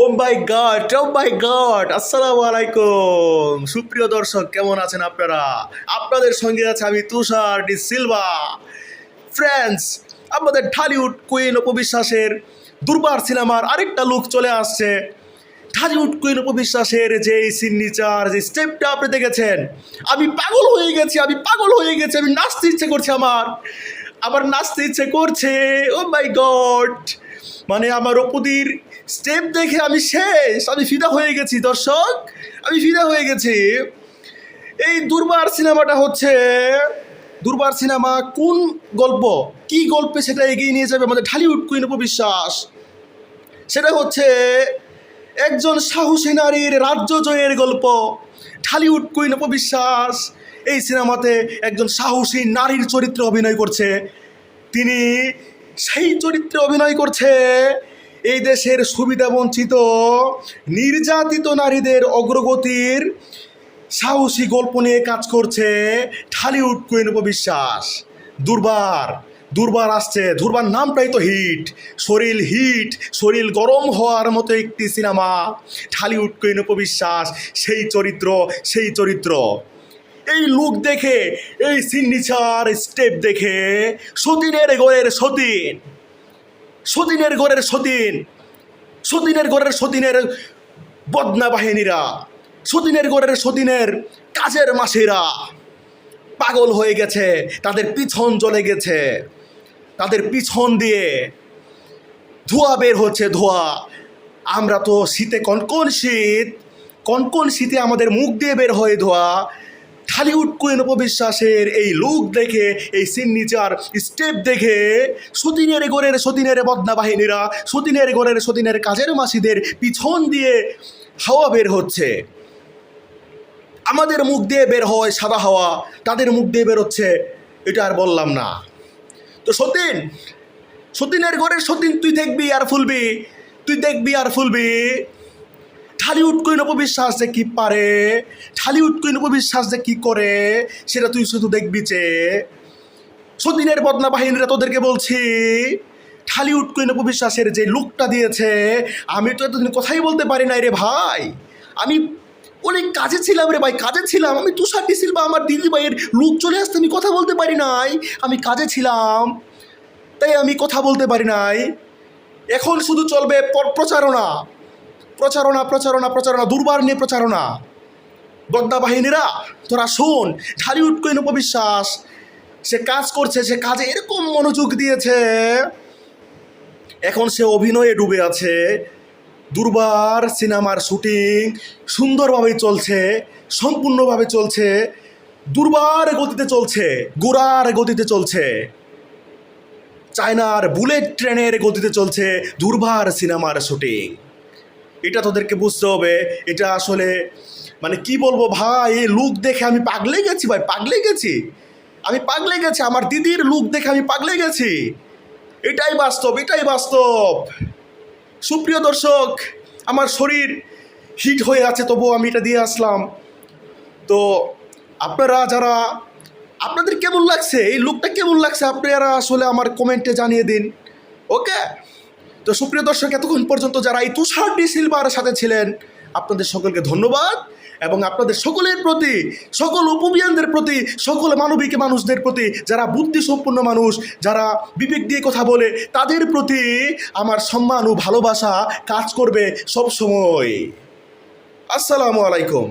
ও মাই god, ও মাই god, আসসালামু আলাইকুম। সুপ্রিয় দর্শক, কেমন আছেন আপনারা? আপনাদের সঙ্গে আছে আমি তুষার ডি সিলভা। ফ্রেন্ডস আমাদের ঢালিউড কুইন উপবিশ্বাসের দুর্বার সিনেমার আরেকটা লুক চলে আসছে। ঢালিউড কুইন উপবিশ্বাসের যে সিগনেচার যে স্টেপটা আপনি দেখেছেন, আমি পাগল হয়ে গেছি, আমি পাগল হয়ে গেছি, আমি নাচতে ইচ্ছে করছে আমার। আবার নাচতে ইচ্ছে করছে, ও মাই গড মানে আমার অপুদির স্টেপ দেখে আমি শেষ, আমি ফিদা হয়ে গেছি, দর্শক। আমি ফিদা হয়ে গেছি। এই দুর্বার সিনেমাটা হচ্ছে, দুর্বার সিনেমা কোন গল্প? কি গল্পে সেটা এগিয়ে নিয়ে যাবে আমাদের ঢালিউড কুইন উপবিশ্বাস সেটা হচ্ছে, একজন সাহসী নারীর রাজ্য জয়ের গল্প। ঢালিউড কুইন উপবিশ্বাস এই সিনেমাতে একজন সাহসী নারীর চরিত্রে অভিনয় করছে। তিনি সেই চরিত্রে অভিনয় করছে এই দেশের সুবিধাবঞ্চিত নির্যাতিত নারীদের অগ্রগতির সাহসী গল্প নিয়ে কাজ করছে ঢালিউড কুইন উপবিশ্বাস। দুর্বার দুর্বার আসছে, দুর্বার নামটাই তো হিট। শরীর হিট, শরীর গরম হওয়ার মতো একটি সিনেমা ঢালিউড কুইন উপবিশ্বাস। সেই চরিত্র সেই চরিত্র। এই লুক দেখে, এই সিগনেচার স্টেপ দেখে সতীনের ঘরের সতীন। সতীনের ঘরের সতীন, সতীনের ঘরের সতীনের বদনা বাহিনীরা, সতীনের ঘরের সতীনের কাজের মাসিরা পাগল হয়ে গেছে, তাদের পিছন জ্বলে গেছে, তাদের পিছন দিয়ে ধোঁয়া বের হচ্ছে ধোঁয়া। আমরা তো শীতে কনকন শীত, কনকন শীতে আমাদের মুখ দিয়ে বের হয়ে ধোয়া। ঢালিউড কুইন উপবিশ্বাসের এই লুক দেখে, এই সিগনেচার স্টেপ দেখে, সতীনের গোরের সতীনের বদনা বাহিনীরা সতীনের গোরের সতীনের কাজের মাসিদের পিছন দিয়ে হাওয়া বের হচ্ছে। আমাদের মুখ দিয়ে বের হয় সাদা হাওয়া, তাদের মুখ দিয়ে বেরোচ্ছে এটা আর বললাম না। তো সতীন, সতীনের ঘরের সতীন, তুই দেখবি আর ফুলবি, তুই দেখবি আর ফুলবি। ঢালিউড কুইন উপবিশ্বাস যে কি পারে? ঢালিউড কুইন উপবিশ্বাস যে কি করে? সেটা তুই শুধু দেখবি যে সতীনের বদনা বাহিনীরা তোদেরকে বলছি, ঢালিউড কুইন উপবিশ্বাসের যে লুকটা দিয়েছে, আমি তো এতদিন কথাই বলতে পারি নাই রে ভাই। আমি অনেক কাজে ছিলাম রে ভাই, কাজে ছিলাম। আমি তুষার ডিসিল বা আমার দিদি ভাইয়ের লুক চলে আসতে আমি কথা বলতে পারি নাই। আমি কাজে ছিলাম, তাই আমি কথা বলতে পারি নাই। এখন শুধু চলবে প্রচারণা প্রচারণা প্রচারণা প্রচারণা, দুর্বার নিয়ে প্রচারণা। বদ্দা বাহিনীরা, তোরা শোন, ঢালিউড কুইন উপবিশ্বাস, সে কাজ করছে, সে কাজে এরকম মনোযোগ দিয়েছে। এখন সে অভিনয়ে ডুবে আছে। দুর্বার সিনেমার শুটিং সুন্দরভাবে চলছে, সম্পূর্ণভাবে চলছে, দুর্বার গতিতে চলছে, গোড়ার গতিতে চলছে। চায়নার বুলেট ট্রেনের গতিতে চলছে দুর্বার সিনেমার শুটিং। এটা তোদেরকে বুঝতে হবে, এটা আসলে মানে কি বলব ভাই, এই লুক দেখে আমি পাগলে গেছি ভাই, পাগলে গেছি। আমি পাগলে গেছি, আমার দিদির লুক দেখে আমি পাগলে গেছি। এটাই বাস্তব এটাই বাস্তব। সুপ্রিয় দর্শক, আমার শরীর হিট হয়ে আছে, তবুও আমি এটা দিয়ে আসলাম। তো আপনারা যারা, আপনাদের কেমন লাগছে? এই লুকটা কেমন লাগছে? আপনারা আসলে আমার কমেন্টে জানিয়ে দিন। ওকে তো সুপ্রিয় দর্শক, এতক্ষণ পর্যন্ত যারা এই তুষার ডি সিলভার সাথে ছিলেন, আপনাদের সকলকে ধন্যবাদ এবং আপনাদের সকলের প্রতি, সকল উপবিয়ানদের প্রতি, সকল মানবিক মানুষদের প্রতি, যারা বুদ্ধি সম্পন্ন মানুষ, যারা বিবেক দিয়ে কথা বলে, তাদের প্রতি আমার সম্মান ও ভালোবাসা কাজ করবে সব সময় আসসালামু আলাইকুম।